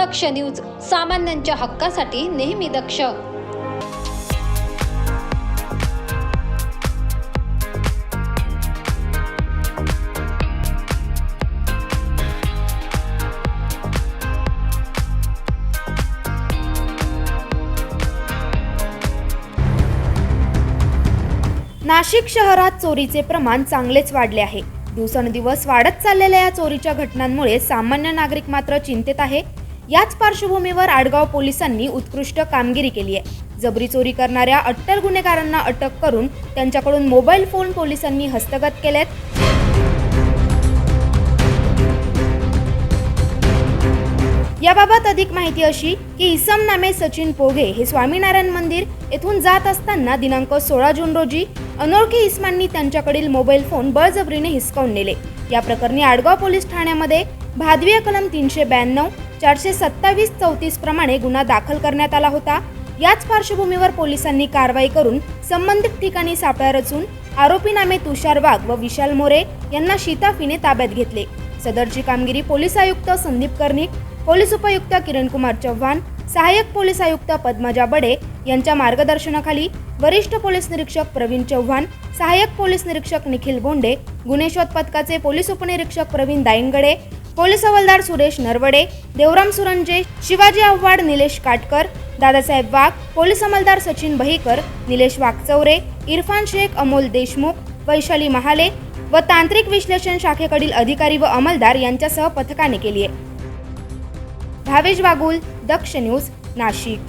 दक्ष news सामान्यांच्या हक्कासाठी नेहमी दक्ष. नाशिक शहरात चोरीचे प्रमाण चांगलेच वाढले आहे. दिवसेंदिवस वाढत चाललेल्या या चोरीच्या घटनांमुळे सामान्य नागरिक मात्र चिंतेत आहे. याच पार्श्वभूमीवर आडगाव पोलिसांनी उत्कृष्ट कामगिरी केली आहे. जबरी चोरी करणाऱ्या अट्टर गुन्हेगारांना अटक करून त्यांच्याकडून मोबाईल फोन पोलिसांनी हस्तगत केलेत. याबाबत अधिक माहिती अशी की इसम नामे सचिन पोघे हे स्वामीनारायण मंदिर येथून जात असताना दिनांक सोळा जून रोजी अनोळखी इस्मांनी त्यांच्याकडील मोबाईल फोन बळजबरीने हिसकावून नेले. या प्रकरणी आडगाव पोलीस ठाण्यामध्ये भादवीय कलम तीनशे ब्याण्णव चारशे सत्तावीस चौतीस प्रमाणे गुन्हा दाखल करण्यात आला होता. याच पार्श्वभूमीवर पोलिसांनी कारवाई करून संबंधित ठिकाणी सापळा रचून आरोपी नामे तुषार वाघ व विशाल मोरे यांना शिताफीने ताब्यात घेतले. सदरची कामगिरी पोलीस आयुक्त संदीप कर्णिक पोलीस उपायुक्त किरणकुमार चव्हाण सहाय्यक पोलीस आयुक्त पद्मजा बडे यांच्या मार्गदर्शनाखाली वरिष्ठ पोलीस निरीक्षक प्रवीण चव्हाण सहाय्यक पोलीस निरीक्षक निखिल बोंडे गुन्हे शोध पथकाचे पोलीस उपनिरीक्षक प्रवीण दायंगडे पोलीस हवालदार सुरेश नरवडे देवराम सुरंजे शिवाजी आव्हाड निलेश काटकर दादासाहेब वाघ पोलीस अंमलदार सचिन बहीकर निलेश वाघचौरे इरफान शेख अमोल देशमुख वैशाली महाले व तांत्रिक विश्लेषण शाखेकडील अधिकारी व अंमलदार यांच्यासह पथकाने केली आहे. भावेश वागुल दक्ष न्यूज नाशिक.